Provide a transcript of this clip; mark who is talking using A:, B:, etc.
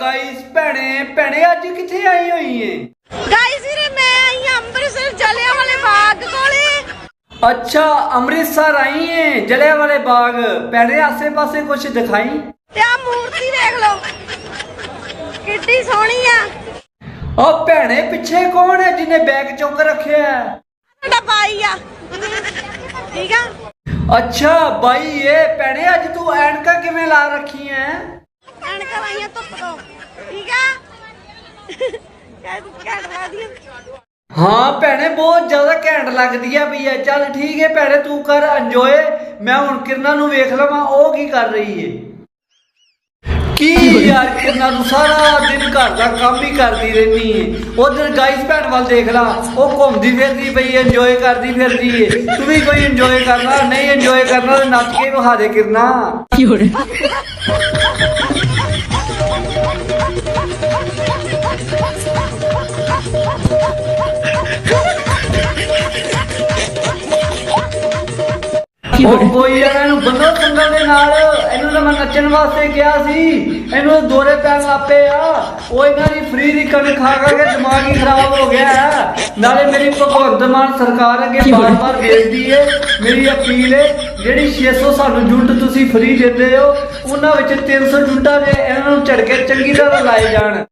A: Guys ਭੈਣੇ ਭੈਣੇ ਅੱਜ ਕਿੱਥੇ ਆਈ ਹੋਈ ਏ?
B: ਗਾਇਸ ਵੀਰੇ ਮੈਂ ਆਈ ਹਾਂ ਅੰਮ੍ਰਿਤਸਰ ਜਲਿਆਂ ਵਾਲੇ ਬਾਗ ਕੋਲੇ।
A: ਅੱਛਾ ਅੰਮ੍ਰਿਤਸਰ ਆਈ ਏ ਜਲਿਆਂ ਵਾਲੇ ਬਾਗ। ਭੈਣੇ ਆਸੇ ਪਾਸੇ ਕੁਝ ਦਿਖਾਈ?
B: ਤੇ ਆ ਮੂਰਤੀ ਦੇਖ ਲਓ। ਕਿੱਡੀ ਸੋਹਣੀ ਆ।
A: ਓ ਭੈਣੇ ਪਿੱਛੇ ਕੌਣ ਹੈ ਜਿਹਨੇ ਬੈਗ ਚੁੱਕ ਰੱਖਿਆ ਹੈ?
B: ਸਾਡਾ ਬਾਈ ਆ। ਠੀਕ ਆ?
A: ਅੱਛਾ ਬਾਈ ਏ। ਭੈਣੇ ਅੱਜ ਤੂੰ ਐਨਕਾਂ ਕਿਵੇਂ ਲਾ ਰੱਖੀ ਐ
B: ਧੁੱਪ ਤੋਂ ਠੀਕ ਆ? ਕਹਿ
A: ਹਾਂ ਭੈਣੇ ਬਹੁਤ ਜ਼ਿਆਦਾ ਘੈਂਟ ਲੱਗਦੀ ਆ ਪਈ ਐ ਚੱਲ ਠੀਕ ਏ ਭੈਣੇ ਤੂੰ ਕਰ ਇੰਜੋਏ ਮੈਂ ਹੁਣ ਕਿਰਨਾਂ ਨੂੰ ਵੇਖ ਲਵਾਂ ਉਹ ਕੀ ਕਰ ਰਹੀ ਏ। ਕੀ ਯਾਰ ਕਿਰਨਾਂ ਨੂੰ ਸਾਰਾ ਦਿਨ ਘਰ ਦਾ ਕੰਮ ਹੀ ਕਰਦੀ ਰਹਿੰਦੀ ਏ। ਉਧਰ ਗਾਈਸ ਭੈਣ ਵੱਲ ਦੇਖ ਲਾ ਉਹ ਘੁੰਮਦੀ ਫਿਰਦੀ ਪਈ ਏ ਇੰਜੋਏ ਕਰਦੀ ਫਿਰਦੀ ਏ। ਤੂੰ ਵੀ ਕੋਈ ਇੰਜੋਏ ਕਰਨਾ ਨਹੀਂ ਇੰਜੋਏ ਕਰਨਾ ਤੇ ਨੱਚ ਕੇ ਵਿਖਾ ਦੇ ਕਿਰਨਾਂ। ਉਹ ਕੋਈ ਇਹਨਾਂ ਨੂੰ ਬੰਨੋ ਸੰਗਲ ਦੇ ਨਾਲ। ਇਹਨੂੰ ਤਾਂ ਮੈਂ ਨੱਚਣ ਵਾਸਤੇ ਕਿਹਾ ਸੀ। ਇਹਨੂੰ ਤਾਂ ਦੋਰੇ ਪੈਣ ਲੱਪੇ ਆ। ਉਹ ਇਹਨਾਂ ਦੀ ਫ੍ਰੀ ਦੀ ਕਣਕ ਖਾ ਖਾ ਕੇ ਦਿਮਾਗ ਹੀ ਖਰਾਬ ਹੋ ਗਿਆ ਹੈ। ਨਾਲੇ ਮੇਰੀ ਭਗਵੰਤ ਮਾਨ ਸਰਕਾਰ ਅੱਗੇ ਬਾਰ-ਬਾਰ ਬੇਨਤੀ ਏ। ਮੇਰੀ ਅਪੀਲ ਏ ਜਿਹੜੀ 600 ਸਾਨੂੰ ਜੁੰਟ ਤੁਸੀਂ ਫ੍ਰੀ ਦਿੰਦੇ ਹੋ ਉਹਨਾਂ ਵਿੱਚ 300 ਜੁੰਟਾਂ ਦੇ ਇਹਨਾਂ ਨੂੰ ਝੜਕੇ ਚੰਗੀ ਤਰ੍ਹਾਂ ਲਾਏ ਜਾਣ।